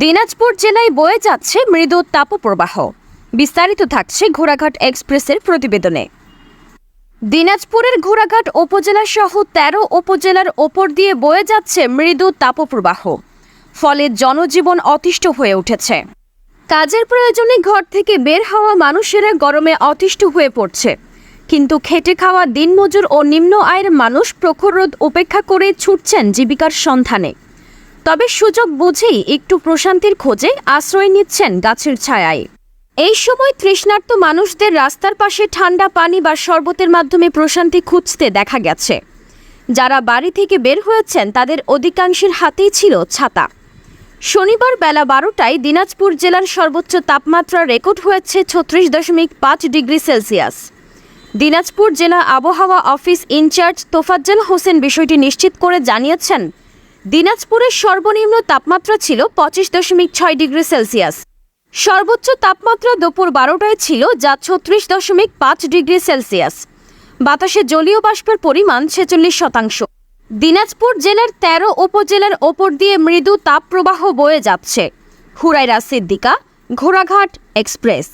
দিনাজপুর জেলায় বয়ে যাচ্ছে মৃদু তাপপ্রবাহ। বিস্তারিত থাকছে ঘোড়াঘাট এক্সপ্রেসের প্রতিবেদনে। দিনাজপুরের ঘোড়াঘাট উপজেলা সহ তেরো উপজেলার ওপর দিয়ে বয়ে যাচ্ছে মৃদু তাপপ্রবাহ। ফলে জনজীবন অতিষ্ঠ হয়ে উঠেছে। কাজের প্রয়োজনে ঘর থেকে বের হওয়া মানুষেরা গরমে অতিষ্ঠ হয়ে পড়ছে। কিন্তু খেটে খাওয়া দিনমজুর ও নিম্ন আয়ের মানুষ প্রখর রোদ উপেক্ষা করে ছুটছেন জীবিকার সন্ধানে। তবে সুযোগ বুঝেই একটু প্রশান্তির খোঁজে আশ্রয় নিচ্ছেন গাছের ছায়ায়। এই সময় তৃষ্ণার্ত মানুষদের রাস্তার পাশে ঠান্ডা পানি বা শরবতের মাধ্যমে প্রশান্তি খুঁজতে দেখা গেছে। যারা বাড়ি থেকে বের হয়েছেন, তাদের অধিকাংশের হাতেই ছিল ছাতা। শনিবার বেলা বারোটায় দিনাজপুর জেলার সর্বোচ্চ তাপমাত্রা রেকর্ড হয়েছে ছত্রিশ দশমিক পাঁচ ডিগ্রি সেলসিয়াস। দিনাজপুর জেলা আবহাওয়া অফিস ইনচার্জ তোফাজ্জল হোসেন বিষয়টি নিশ্চিত করে জানিয়েছেন দিনাজপুরের সর্বনিম্ন তাপমাত্রা ছিল পঁচিশ দশমিক ছয় ডিগ্রি সেলসিয়াস। সর্বোচ্চ তাপমাত্রা দুপুর বারোটায় ছিল যা ছত্রিশ দশমিক পাঁচ ডিগ্রি সেলসিয়াস। বাতাসে জলীয় বাষ্পের পরিমাণ ছেচল্লিশ শতাংশ। দিনাজপুর জেলার তেরো উপজেলার ওপর দিয়ে মৃদু তাপপ্রবাহ বয়ে যাচ্ছে। হুরাইরা সিদ্দিকা, ঘোড়াঘাট এক্সপ্রেস।